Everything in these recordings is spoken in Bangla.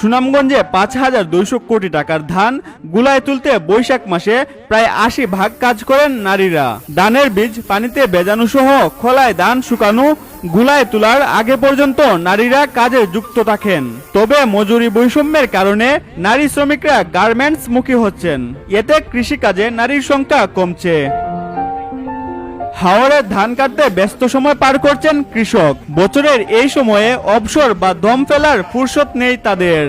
সুনামগঞ্জে পাঁচ হাজার দুইশো কোটি টাকার ধান গুলায় তুলতে বৈশাখ মাসে প্রায় আশি ভাগ কাজ করেন নারীরা। ধানের বীজ পানিতে বেজানো সহ খোলায় ধান শুকানো, গুলায় তোলার আগে পর্যন্ত নারীরা কাজে যুক্ত থাকেন। তবে মজুরি বৈষম্যের কারণে নারী শ্রমিকরা গার্মেন্টস মুখী হচ্ছেন। এতে কৃষিকাজে নারীর সংখ্যা কমছে। হাওড়ে ধান কাটতে ব্যস্ত সময় পার করছেন কৃষক। বছরের এই সময়ে অবসর বা দম ফেলার ফুরসত নেই তাদের।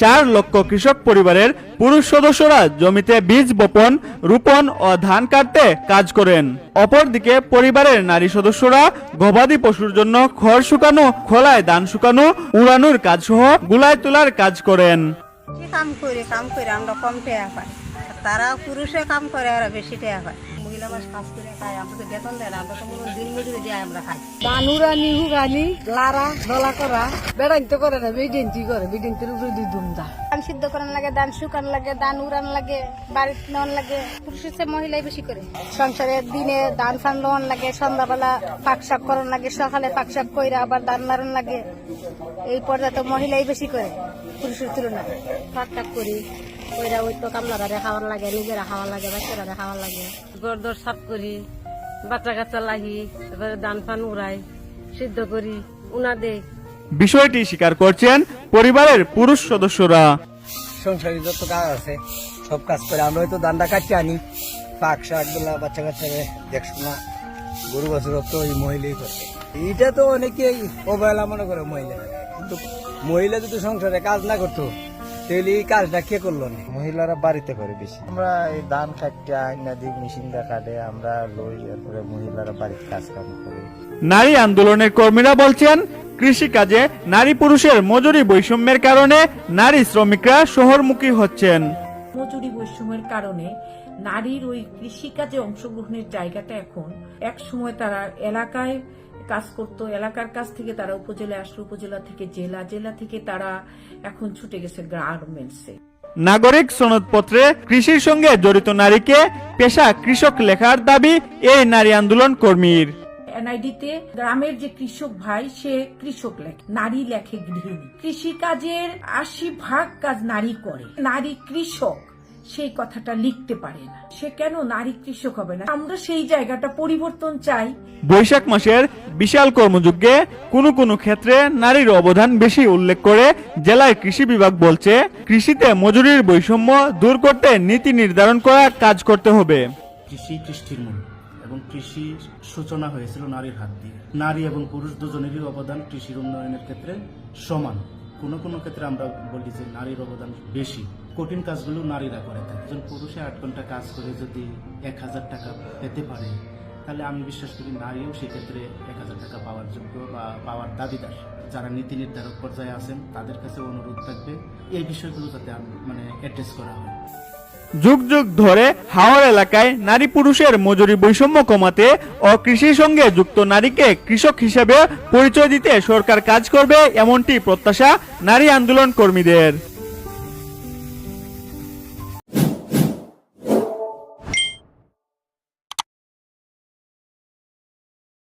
চার লক্ষ কৃষক পরিবারের পুরুষ সদস্যরা জমিতে বীজ বপন, রোপণ ও ধান কাটতে কাজ করেন। অপরদিকে পরিবারের নারী সদস্যরা গবাদি পশুর জন্য খড় শুকানো, খোলায় ধান শুকানো, উড়ানোর কাজ সহ গুলায় তোলার কাজ করেন। কাম করে কাম করে, আমরা পাই। তারা পুরুষে কাম করে আর বেশি টাকা পায় মহিলা মাস কাজ করে খায় আমরা তো বেতন দেয় না আমরা তো হয় দিন মজুরি দিয়ে আমরা খাই। দানুরানি হুগানি লারা দলা করা বেড়াইতে করে না বিডিন্তি করে বিডিন্তির উপরে দুই দুমদা ধান সিদ্ধ করান লাগে ধান শুকান লাগে ধান উড়ান লাগে বাড়িতে নেওয়ান লাগে পুরুষের চেয়ে মহিলাই বেশি করে। সংসারে দিনে ধান ফান লোন লাগে সন্ধ্যাবেলা পাক শাক করান লাগে সকালে পাক শাক কইরা আবার ধান মারন লাগে। এই পর্যায়ে তো মহিলাই বেশি করে পুরুষের তুলনায়। পাক শাক করি। কইরা ওই তো কামলাদারে খাওয়ার লাগে নিজেরা খাওয়ার লাগে বাচ্চারা খাওয়ার লাগে। গরদর সাফ করি বাচ্চা কাচ্চা লাগি এবারে দান ফান উড়াই সিদ্ধ করি উনা দেই। বিষয়টি স্বীকার করছেন পরিবারের পুরুষ সদস্যরা। সংসারে যত কাজ আছে সব কাজ করে আমরা হয়তো দান্ডা কাটতে আনি। পাক শাকগুলা বাচ্চা কাচ্চারে দেখশোনা গরু বছর তো ওই মহিলাই করে এইটা তো অনেকেই অবহেলা মনে করে মহিলা কিন্তু মহিলা যদি সংসারে কাজ না করতো তাহলে এই কাজটা কে করল না? মহিলারা বাড়িতে করে বেশি। আমরা এই ধান কাটতে আইনা দিই মেশিনটা কাটে আমরা লই এরপরে মহিলারা বাড়িতে কাজ কাম করে। নারী আন্দোলনের কর্মীরা বলছেন কৃষিকাজে নারী পুরুষের মজুরি বৈষম্যের কারণে নারী শ্রমিকরা শহরমুখী হচ্ছেন। মজুরি বৈষম্যের কারণে নারীর ওই কৃষিকাজে অংশগ্রহণের জায়গাটা এখন এক সময় তারা এলাকায় কাজ করতো এলাকার কাছ থেকে তারা উপজেলায় আসলো উপজেলা থেকে জেলা জেলা থেকে তারা এখন ছুটে গেছে গার্মেন্টসে। নাগরিক সনদপত্রে কৃষির সঙ্গে জড়িত নারীকে পেশা কৃষক লেখার দাবি এই নারী আন্দোলন কর্মীর। এনআইডিতে গ্রামের যে কৃষক ভাই সে কৃষক লেখে নারী লেখে গৃহিণী। কৃষি কাজের আশি ভাগ কাজ নারী করে। নারী কৃষক। সেই কথাটা লিখতে পারে না। সে কেন নারী কৃষক হবে না? আমরা সেই জায়গাটা পরিবর্তন চাই। বৈশাখ মাসের বিশাল কর্মযজ্ঞে কোনো কোনো ক্ষেত্রে নারীর অবদান বেশি উল্লেখ করে জেলার কৃষি বিভাগ বলছে কৃষিতে মজুরির বৈষম্য দূর করতে নীতি নির্ধারণ করা কাজ করতে হবে। কৃষি কৃষ্টির মূল এবং কৃষি সূচনা হয়েছিল নারীর হাত দিয়ে। নারী এবং পুরুষ দুজনেরই অবদান কৃষির উন্নয়নের ক্ষেত্রে সমান। কোনো কোনো ক্ষেত্রে আমরা বলি যে নারীর অবদান বেশি। কঠিন কাজগুলো নারীরা করে থাকে। একজন পুরুষে আট ঘণ্টা কাজ করে যদি এক হাজার টাকা পেতে পারে, তাহলে আমি বিশ্বাস করি নারীও সেক্ষেত্রে এক হাজার টাকা পাওয়ার যোগ্য বা পাওয়ার দাবিদার। যারা নীতি নির্ধারক পর্যায়ে আছেন, তাদের কাছে অনুরোধ থাকবে, এই বিষয়গুলো যাতে মানে অ্যাড্রেস করা হয়। যুগ যুগ ধরে হাওড় এলাকায় নারী পুরুষের মজুরি বৈষম্য কমাতে ও কৃষির সঙ্গে যুক্ত নারীকে কৃষক হিসেবে পরিচয় দিতে সরকার কাজ করবে, এমনটি প্রত্যাশা নারী আন্দোলন কর্মীদের।